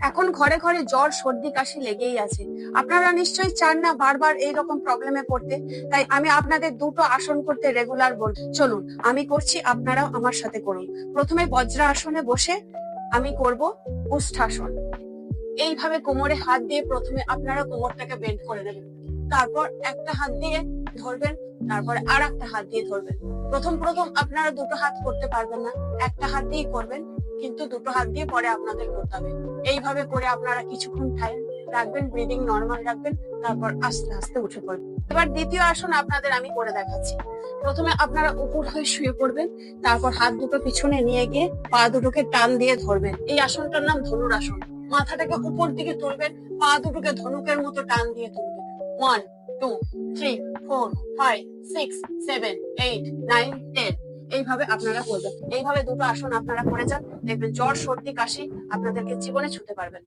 এখন ঘরে ঘরে জ্বর, সর্দি, কাশি লেগেই আছে। আপনারা নিশ্চয়ই চান না বারবার এইরকম প্রবলেমে পড়তে। তাই আমি আপনাদের দুটো আসন করতে রেগুলার বল চলুন, আমি করছি, আপনারাও আমার সাথে করুন। প্রথমে বজ্র আসনে বসে আমি করব উষ্ঠাসন। এইভাবে কোমরে হাত দিয়ে প্রথমে আপনারা কোমরটাকে বেন্ড করে দেবেন। তারপর একটা হাত দিয়ে ধরবেন, তারপরে আর একটা হাত দিয়ে ধরবেন। প্রথম প্রথম আপনারা দুটো হাত করতে পারবেন না। একটা হাত দিয়ে করবেন কিন্তু দুটো হাত দিয়ে পরে আপনাদের করতে হবে। এইভাবে করে আপনারা কিছুক্ষণ টাইম রাখবেন ব্রিদিং নর্মাল রাখবেন, তারপর আস্তে আস্তে উঠে পড়বেন। এবার দ্বিতীয় আসন আপনাদের আমি করে দেখাচ্ছি। প্রথমে আপনারা উপর হয়ে শুয়ে পড়বেন, তারপর হাত দুটো পিছনে নিয়ে গিয়ে পা দুটোকে টান দিয়ে ধরবেন। এই আসনটার নাম ধনুর আসন। মাথাটাকে উপর দিকে তুলবেন, পা দুটোকে ধনুকের মতো টান দিয়ে তুলবেন। One two three four five six seven eight nine এইভাবে আপনারা করবেন এইভাবে দুটো আসন আপনারা করে যান। দেখবেন জ্বর, সর্দি, কাশি আপনাদেরকে জীবনে ছুতে পারবেন।